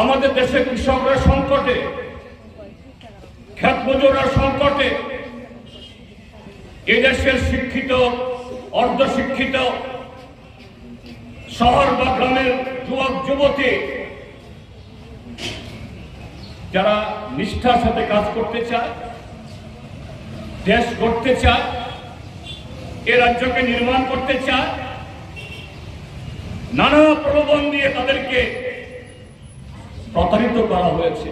আমাদের দেশে কৃষকরা সংকটে খ্যাত মজুররা সংকটে এদেশের শিক্ষিত, অর্ধশিক্ষিত শহর বা গ্রামের যুবক, যুবতী, যারা নিষ্ঠার সাথে কাজ করতে চায়, দেশ গড়তে চায়, এ রাজ্যকে নির্মাণ করতে চায়, নানা প্রলোভন দিয়ে তাদেরকে প্রতারিত করা হয়েছে।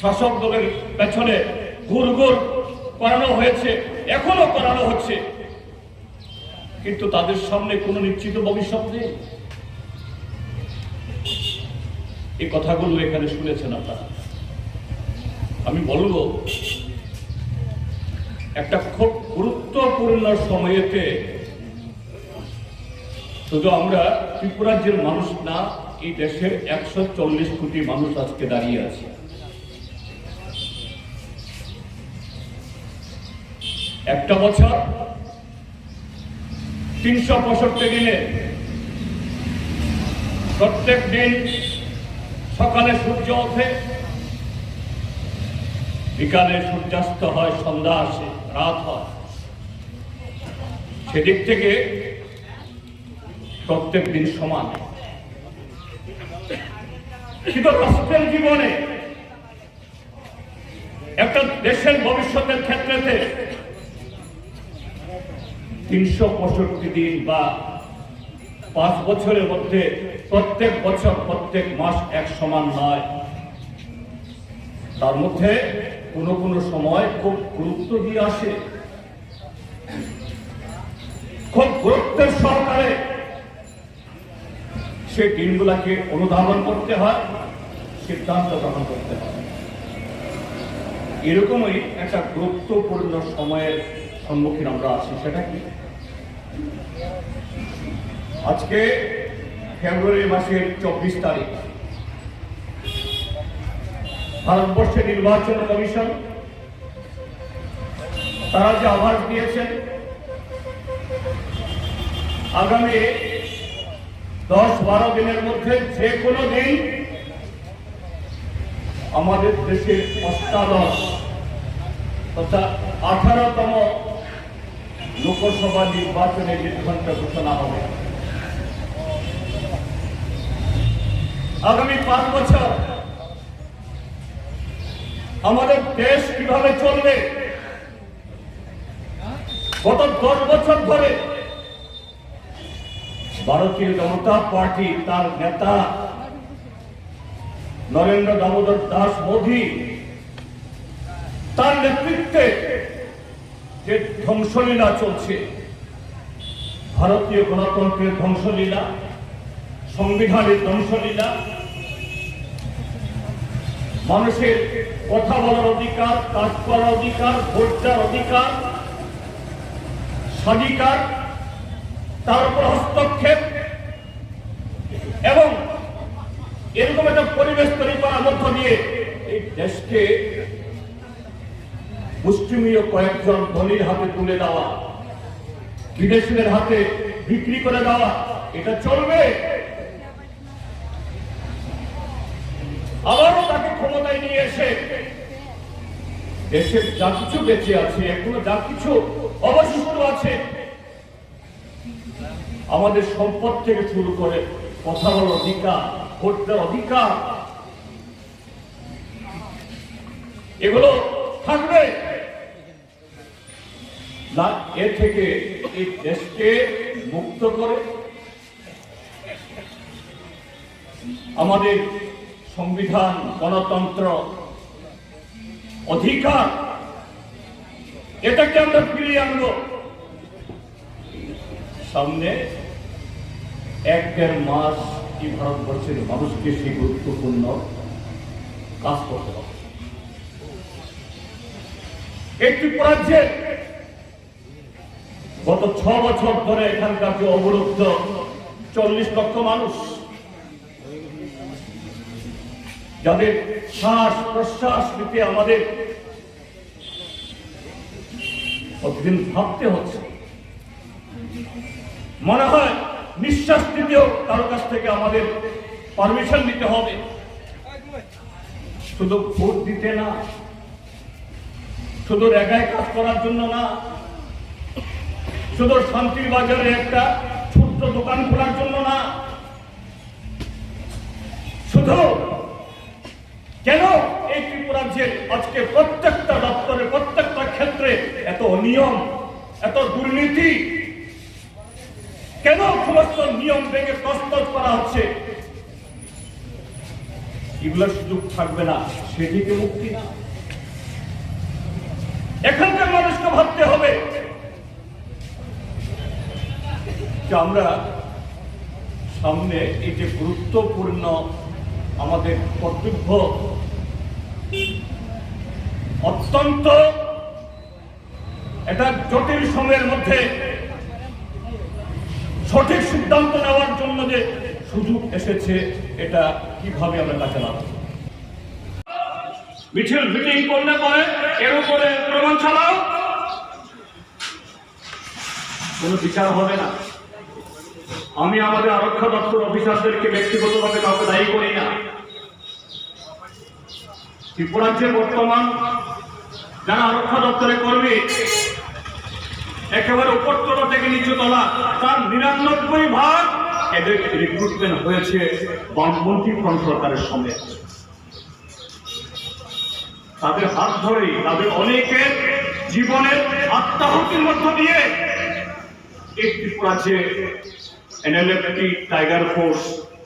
শাসক দলের পেছনে ঘুর ঘুর করানো হয়েছে, এখনও করানো হচ্ছে। কিন্তু তাদের সামনে কোনো নিশ্চিত ভবিষ্যৎ নেই। এই কথাগুলো এখানে শুনেছেন আপনারা। আমি বলব, একটা খুব গুরুত্বপূর্ণ সময়েতে শুধু আমরা ত্রিপুরাজ্যের মানুষ না এই দেশের একশো চল্লিশ কোটি মানুষ আজকে দাঁড়িয়ে আছে। একটা বছর তিনশো পঁয়ষট্টি দিনে প্রত্যেক দিন সকালে সূর্য ওঠে, বিকালে সূর্যাস্ত হয়, সন্ধ্যা আসে, রাত হয়। সেদিক থেকে প্রত্যেক দিন সমান। কিন্তু জীবনে, একটা দেশের ভবিষ্যতের ক্ষেত্রেতে তিনশো পঁয়ষট্টি দিন বা পাঁচ বছরের মধ্যে প্রত্যেক বছর, প্রত্যেক মাস এক সমান নয়। তার মধ্যে কোনো কোনো সময় খুব গুরুত্ব দিয়ে আসে। খুব গুরুত্বের সহকারে সেই দিনগুলাকে অনুধাবন করতে হয়। সিদ্ধান্ত গ্রহণ করতে হয় এরকমই একটা গুরুত্বপূর্ণ সময়ের সম্মুখীন আমরা আছি, সেটা কি? আজকে ফেব্রুয়ারি মাসের চব্বিশ তারিখ। ভারতবর্ষের নির্বাচন কমিশন, তারা যে আভাস দিয়েছেন, আগামী দশ বারো দিনের মধ্যে যে কোনো দিন আমাদের দেশের অষ্টাদশ তথা আঠারোতম লোকসভা নির্বাচনের নির্ঘণ্ট ঘোষণা হবে। আগামী পাঁচ বছর আমাদের দেশ কীভাবে চলবে? গত দশ বছর ধরে ভারতীয় জনতা পার্টি তার নেতা নরেন্দ্র দামোদর দাস মোদী তার নেতৃত্বে যে ধ্বংসলীলা চলছে, ভারতীয় গণতন্ত্রের ধ্বংসলীলা, সংবিধানের ধ্বংসলীলা, মানুষের কথা বলার অধিকার, কাজ করার অধিকার, ভোট দেওয়ার অধিকার, স্বাধিকার, তার উপর হস্তক্ষেপ এবং এরকম একটা পরিবেশ তৈরি করার মধ্য দিয়ে এই দেশকে মুষ্টিমীয় কয়েকজন ধনির হাতে তুলে দেওয়া, বিদেশিদের হাতে বিক্রি করে দেওয়া, এটা চলবে। আবারও তাকে ক্ষমতায় নিয়ে এসে দেশের যা কিছু বেঁচে আছে, এখনও যা কিছু অবশিষ্ট আছে, আমাদের সম্পদ থেকে শুরু করে কথা বলার অধিকার ভোট দেওয়ার অধিকার। এগুলো থাকবে। না এ থেকে এই দেশকে মুক্ত করে আমাদের সংবিধান, গণতন্ত্র অধিকার, এটাকে আমরা ফিরিয়ে আনব। সামনে এক দেড় মাস এই ভারতবর্ষের মানুষকে সেই গুরুত্বপূর্ণ কাজ করতে হবে? এই ত্রিপুরাজ্যে গত ছ বছর ধরে এখানকার যে অবরুদ্ধ চল্লিশ লক্ষ মানুষ, যাদের শ্বাস প্রশ্বাস নিতে আমাদের প্রতিদিন ভাবতে হচ্ছে? মনে হয় নিঃশ্বাস দিতেও কারও কাছ থেকে আমাদের পারমিশন নিতে হবে। শুধু ভোট দিতে না, শুধু রেগায় কাজ করার জন্য না, শুধু শান্তির বাজারে একটা ছোট্ট দোকান খোলার জন্য না, শুধু কেন এই ত্রিপুরাজ্যে আজকে প্রত্যেকটা দপ্তরে, প্রত্যেকটা ক্ষেত্রে এত অনিয়ম, এত দুর্নীতি কেন সমস্ত নিয়ম ভেঙে প্রস্তুত করা হচ্ছে? এগুলোর সুযোগ থাকবে না সেদিকে মুক্তি না। এখানকার মানুষকে ভাবতে হবে যে আমরা সামনে এই যে গুরুত্বপূর্ণ আমাদের কর্তব্য অত্যন্ত, এটা জটিল সময়ের মধ্যে সঠিক সিদ্ধান্ত নেওয়ার জন্য যে সুযোগ এসেছে, এটা কীভাবে আমরা কাছে লাগাবো? মিছিল মিটিং করলে পরে এর উপরে প্রমাণ চালাও কোনো বিচার হবে না। আমি আমাদের আরক্ষা দপ্তর অফিসারদেরকে ব্যক্তিগতভাবে কাউকে দায়ী করি না। ত্রিপুরাজ্যের বর্তমান যারা আরক্ষা দপ্তরে কর্মী একেবারে উপরতলা থেকে নিচু তলা, তার নিরানব্বই ভাগ এদের রিক্রুটমেন্ট হয়েছে বামপন্থী ফ্রন্ট সরকারের সঙ্গে। তাদের হাত ধরেই, তাদের অনেকের জীবনের আত্মাহুতির মধ্য দিয়ে এই ত্রিপুরাজ্যে এনএলএফটি টাইগার ফোর্স,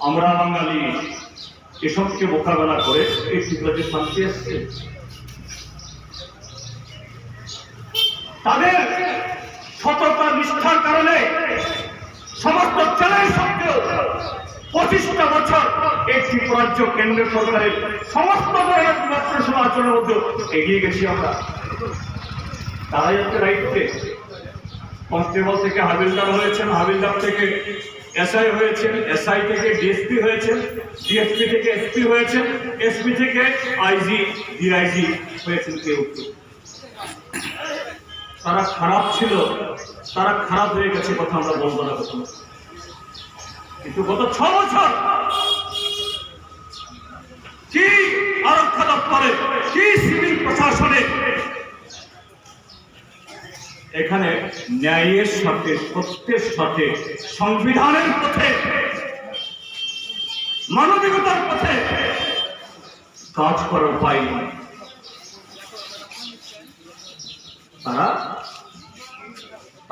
আমরা বাঙালি, এসবকে মোকাবেলা করে এই ত্রিপুরাজ্যে শান্তি এসছে তাদের সততা নিষ্ঠার কারণে সমস্ত চ্যালেঞ্জ সত্ত্বেও পঁচিশটা বছর এই ত্রিপুরাজ্য কেন্দ্রীয় সরকারের সমস্ত ধরনের বিভৎসন আচরণের মধ্যে এগিয়ে গেছি আমরা। তারাই হচ্ছে দায়িত্বে। কনস্টেবল থেকে হাবিলদার হয়েছেন, হাবিলদার থেকে এসআই হয়েছেন, এসআই থেকে ডিএসপি হয়েছেন, ডিএসপি থেকে এসপি হয়েছেন, এসপি থেকে আইজি, ডিআইজি হয়েছেন কেউ। তারা খারাপ ছিল, তারা খারাপ হয়ে গেছে কথা আমরা বলব না কিন্তু গত ছ বছর কি আরক্ষা দপ্তরে, কি সিভিল প্রশাসনে এখানে ন্যায়ের সাথে, সত্যের সাথে, সংবিধানের পথে, মানবিকতার পথে কাজ করার উপায় তারা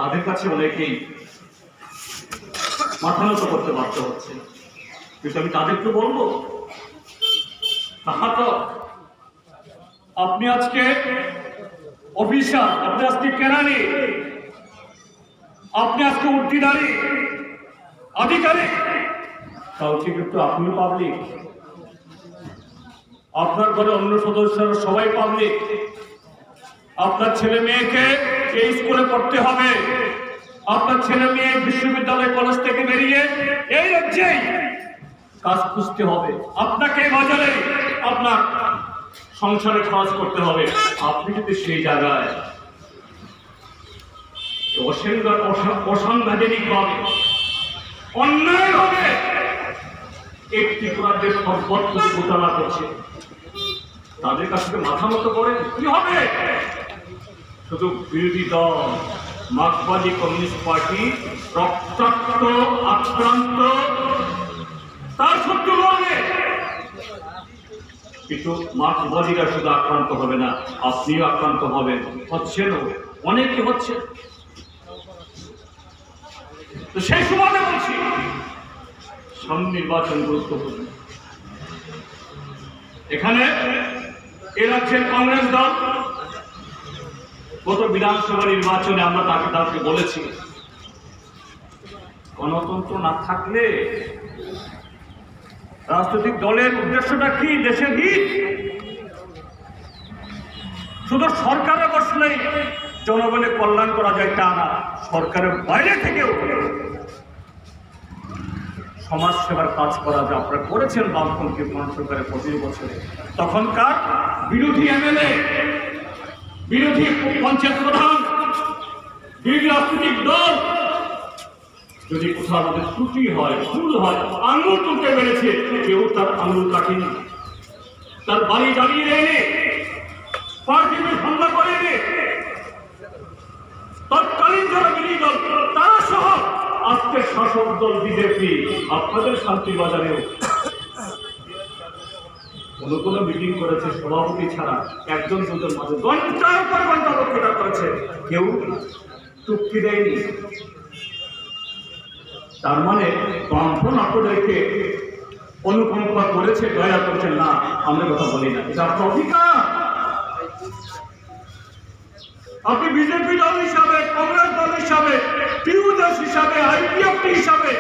তাদের কাছে অনেকেই মাথা নত করতে বাধ্য হচ্ছে। কিন্তু আমি তাদেরকে বলব তাহা তো আপনি আজকে অফিসার, আপনি আজকে কেরানি, আপনি আজকে উর্দিদারি, আধিকারিক, তাও ঠিক একটু আপনিও পাবলিক আপনার ঘরে অন্য সদস্যরা সবাই পাবলিক আপনার ছেলে মেয়েকে এই স্কুলে পড়তে হবে। আপনার ছেলে মেয়ে বিশ্ববিদ্যালয় কলেজ থেকে বেরিয়ে এই রাজ্যেই কাজ খুঁজতে হবে। আপনাকে বাজারে আপনার সংসারে খরচ করতে হবে। আপনি যদি সেই জায়গায় অসাংবিধানিক ভাবে, অন্যায় ভাবে একটি সম্পদ করছে তাদের কাছ থেকে মাথা মতো করে কি হবে? শুধু বিরোধী দল, মার্কসবাদী কমিউনিস্ট পার্টি, রক্তাক্ত, আক্রান্ত, তার সত্য কিন্তু মার্কসবাদীরা শুধু আক্রান্ত হবে না আপনিও আক্রান্ত হবেন হচ্ছেন অনেকে হচ্ছে। তো সেই সময় বলছি সামনে নির্বাচন গুরুত্বপূর্ণ। এখানে এ রাজ্যের কংগ্রেস দল গত বিধানসভা নির্বাচনে আমরা তাকে তাকে বলেছি, গণতন্ত্র না থাকলে রাজনৈতিক দলের উদ্দেশ্যটা কি? দেশের হিত? শুধু সরকারে বসলেই জনগণের কল্যাণ করা যায় তা না, সরকারের বাইরে থেকেও সমাজ সেবার কাজ করা যা আপনারা করেছেন বামপন্থী ফ্রন্ট সরকারের পঁচিশ বছরে। তখনকার বিরোধী এমএলএ বিরোধী পঞ্চায়েত প্রধান বিরোধী রাজনৈতিক দল। যদি কোথাও আমাদের ত্রুটি হয়, ভুল হয়, আঙুল তুলতে পেরেছে, কেউ তার আঙুল কাটেনি। তার বাড়ি দাঁড়িয়ে দেয়নি। পার্টিতে হামলা করেনি। তৎকালীন যারা বিরোধী দল, তারা সহ আজকে শাসক দল বিজেপি, আপনাদের শান্তি বাজারেও কোনো কোনো মিটিং করেছে, সভাপতি ছাড়া একজন দুজন ঘণ্টার পর ঘণ্টা করেছে। কেউ দেয়নি। তার মানে অনুকম্পা করেছে, দয়া করছেন না, আমরা কথা বলি না। এটা আপনার অধিকার। আপনি বিজেপি দল হিসাবে, কংগ্রেস দল হিসাবে টিউদাস হিসাবে, আইপিএফটি হিসাবে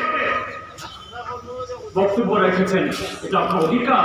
বক্তব্য রেখেছেন। এটা আপনার অধিকার।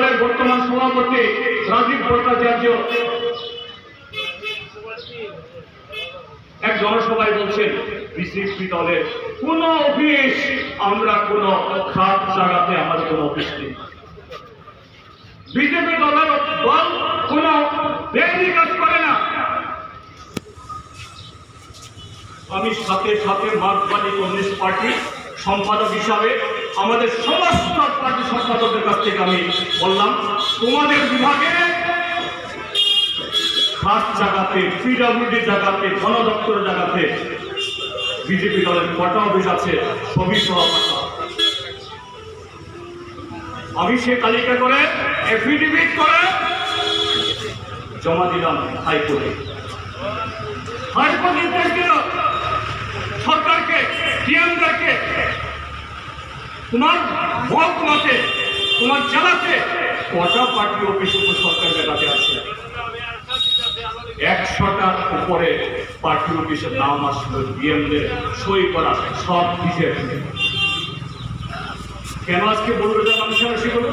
দলের বর্তমান সভাপতি রাজীব ভট্টাচার্য। এক জনসভায় বলছেন বিজেপি দলের কোন অফিস, আমরা কোন খাত জায়গাতে, আমাদের কোন অফিস নেই। বিজেপি দলের দল কোন বেআইনি কাজ করে না। আমি সাথে সাথে মার্কবাদী কমিউনিস্ট পার্টি সম্পাদক হিসাবে আমাদের সমস্ত পার্টি সম্পাদকের কাছ থেকে আমি বললাম, তোমাদের বিভাগে খাস জায়গাতে পিডাব্লিউডি জায়গাতে ধন দপ্তর জায়গাতে বিজেপি দলের কটা অফিস আছে, সবই সহ আমি সে তালিকা করে এফিডেভিট করে জমা দিলাম হাইকোর্টে। হাইকোর্ট নির্দেশ দিল সরকারকে তোমার মহকুমাতে তোমার জেলাতে কটা পার্টি অফিস উপর সরকার জায়গাতে আছে? একশোটার উপরে পার্টি অফিসের নাম আসলো ডিএমদের সই করা, সব বিজেপি কেন আজকে বলল যে মানুষেরা সেগুলো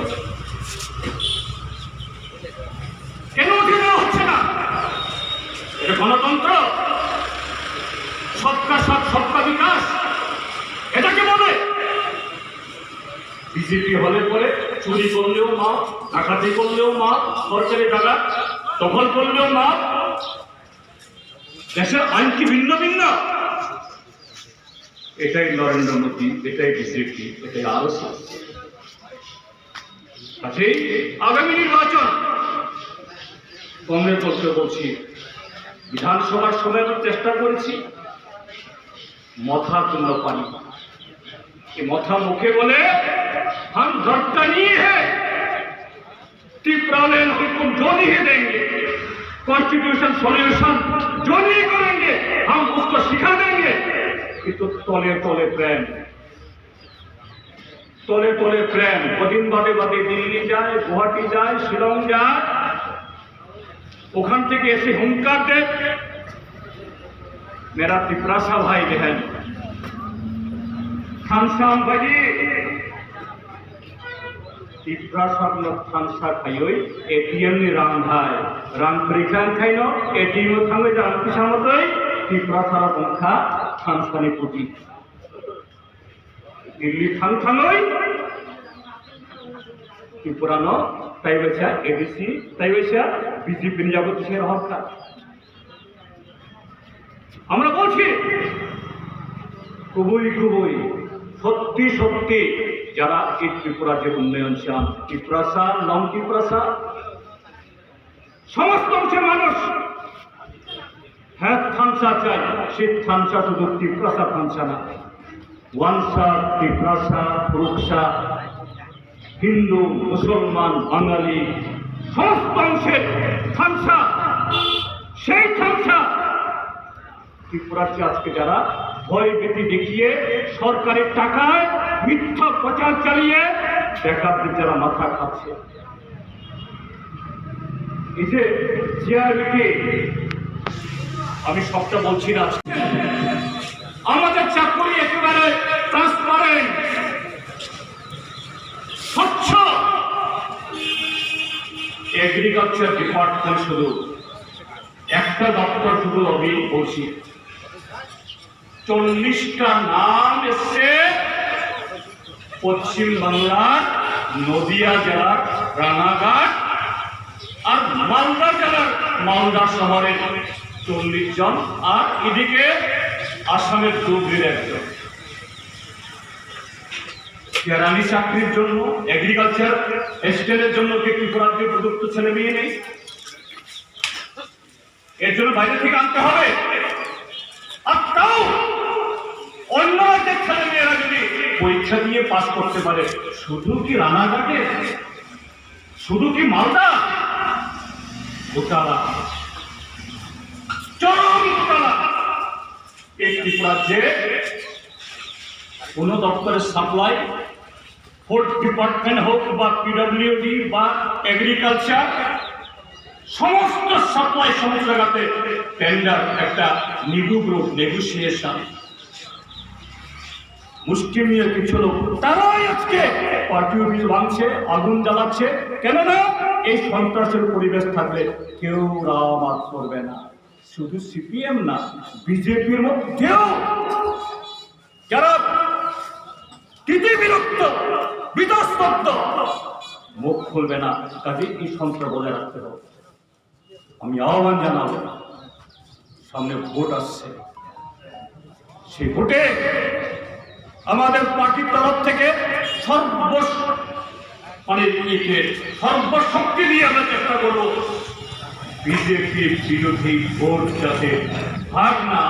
কেন উঠে দেওয়া হচ্ছে না? এটা গণতন্ত্র। সবকা সব সবকা বিকাশ এটাকে বলে বিজেপি হলে পরে, চুরি করলেও মা ডাকাতি করলেও মা সরকারি টাকা দখল করলেও মা দেশের আইন কি ভিন্ন ভিন্ন? এটাই নরেন্দ্র মোদী, এটাই বিজেপি, এটাই আরও কাজেই আগামী নির্বাচন, কংগ্রেস দলকে বলছি, বিধানসভার সময় চেষ্টা করেছি, মথার জন্য পানি कि मथा मुखे बोले हम डरता नहीं है टिप्रालयन हुकुम जो नहीं देंगे कॉन्स्टिट्यूशन सॉल्यूशन जो नहीं करेंगे हम उसको सिखा देंगे कि तो तले तले प्रेम तोले तोले प्रेम কদিন বাদে বাদে দিল্লি যায় গুয়াহাটি যায় শিলং যায় ওখান থেকে এসে হুঙ্কার দেয় মেরা পিপরাসা ভাই দেহেন খানসাম বাজি তিপ্রাসাম খানসা খাইoi এটিএম নি রান্ধায়। রাং পরীক্ষান খাইন এটিএম থাঙ্গে জান কিসামতই তিপ্রাসারা বংখা খানসানি পুটি দিল্লি থাং থাঙ্গই ত্রিপুরানো তাই বেছা এডিসি তাই বেছা বিজেপি যাবতীয় হরকা আমরা বলছি, খুবই খুবই সত্যি সত্যি। যারা এই ত্রিপুরা যে উন্নয়ন চান ত্রিপুরাসা নন ত্রিপুরাসা সমস্ত অংশের মানুষ। হ্যাঁ থানসা চাই। সে থানসা শুধু ত্রিপুরাসা থানসা না। ওয়ানসা ত্রিপুরাসা পুরুষা হিন্দু, মুসলমান, বাঙালি, সমস্ত অংশের থানসা সেই থানসা ত্রিপুরাতে আজকে যারা ভয় ভীতি দেখিয়ে সরকারের টাকায় মিথ্যা প্রচার চালিয়ে বেকারদের যারা মাথা খাচ্ছে। এই যে আমি সবটা বলছি না আমাদের চাকরি একেবারে ট্রান্সপারেন্ট স্বচ্ছ। এগ্রিকালচার ডিপার্টমেন্ট শুধু, একটা দপ্তর শুধু আমি বলছি। চল্লিশটা নাম এসছে। পশ্চিম বাংলার নদিয়া জেলার রানাঘাট আর মালদা জেলার মালদা শহরের চল্লিশ জন। আর এদিকে আসামের ধুবড়ির একজন। কেরানি চাকরির জন্য এগ্রিকালচার এস্টেটের জন্য কি ত্রিপুরাজ্যে প্রযুক্ত ছেলে মেয়ে নেই, এর জন্য বাইরে থেকে আনতে হবে। আর তাও অন্য রাজ্যের ছেলে মেয়েরা যদি পরীক্ষা দিয়ে পাস করতে পারে, শুধু কি রানাঘাটে? শুধু কি মালদা? ঘোটালা। চরম ঘোটালা। এই ত্রিপুরাজ্যে কোন দপ্তরের সাপ্লাই ফুড ডিপার্টমেন্ট হোক বা পিডব্লিউডি বা এগ্রিকালচার সমস্ত সাপ্লাই সমস্ত জায়গাতে টেন্ডার একটা নিগু গ্রুপ নেগোসিয়েশন মুষ্টিমীয় কিছু লোক তারাই আজকে পার্টি অফিস ভাঙছে, আগুন জ্বালাচ্ছে। কেননা এই সন্ত্রাসের পরিবেশ থাকলে কেউ রামাত করবে না। শুধু সিপিএম না, বিজেপির মধ্যেও। যারা তিতি বিরক্ত বিতস্তব্ধ, মুখ খুলবে না। কাজে এই সন্ত্রাস বজায় রাখতে হবে। আমি আহ্বান জানাব, সামনে ভোট আসছে। সেই ভোটে আমাদের পার্টির তরফ থেকে সর্ব মানে সর্বশক্তি দিয়ে আমরা চেষ্টা করব। বিজেপির বিরোধী ভোট যাতে ভাগ না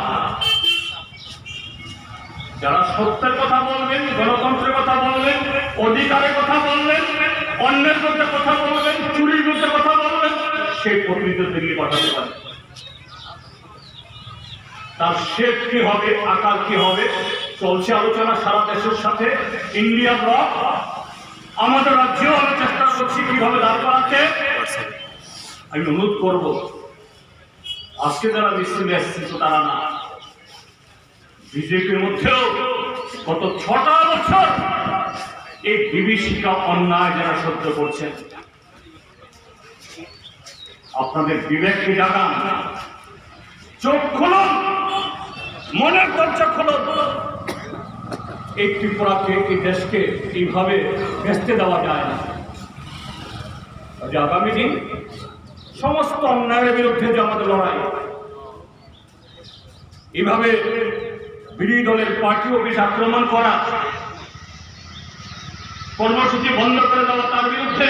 যারা সত্যের কথা বলবেন, গণতন্ত্রের কথা বলবেন, অধিকারের কথা বলবেন, অন্যের মধ্যে কথা বলবেন, চুরির মধ্যে কথা বলবেন সেই প্রতিনিধি দিল্লি পাঠাতে পারে। তার শেপ কি হবে, আকার কি হবে চলছে আলোচনা সারা দেশের সাথে। ইন্ডিয়া ব্লক আমাদের রাজ্যেও আমি চেষ্টা করছি কীভাবে দাঁড় করাতে। আমি অনুরোধ করব, আজকে যারা মিছিলে এসছে তো তারা না। বিজেপির মধ্যেও গত ছটা বছর এই বিভীষিকা অন্যায় যারা সহ্য করছেন, আপনাদের বিবেককে জাগান। চোখ খুলুন, মনের দরজা খুলুন। এই ত্রিপুরাকে এই দেশকে এইভাবে ভেস্তে দেওয়া যায় না। আগামী দিন সমস্ত অন্যায়ের বিরুদ্ধে যে আমাদের লড়াই, এইভাবে বিরোধী দলের পার্টি অফিস আক্রমণ করা, কর্মসূচি বন্ধ করে দেওয়া, তার বিরুদ্ধে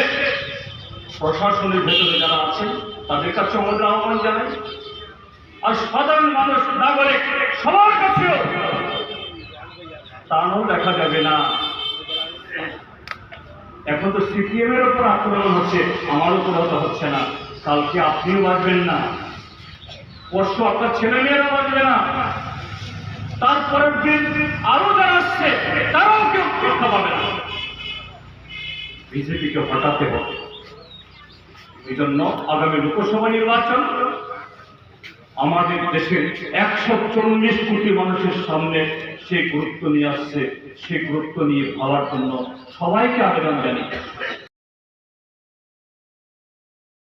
প্রশাসনের ভেতরে যারা আছেন, তাদের কাছে আমাদের আহ্বান জানাই আর সাধারণ মানুষ, নাগরিক, সবার কাছেও তাও দেখা যাবে না। এখন তো সিপিএম এর উপর আক্রমণ হচ্ছে, আমার উপর হতে হচ্ছে না। কালকে আপনিও বাঁচবেন না। পরশু আপনার ছেলে মেয়েরা বাঁচবে না। তারপরের দিন আরও যারা আসছে, তারাও কেউ রক্ষা পাবে না। বিজেপিকে হটাতে হবে। এই জন্য আগামী লোকসভা নির্বাচন আমাদের দেশের একশো চল্লিশ কোটি মানুষের সামনে সেই গুরুত্ব নিয়ে আসছে সে গুরুত্ব নিয়ে ভাবার জন্য সবাইকে আবেদন জানি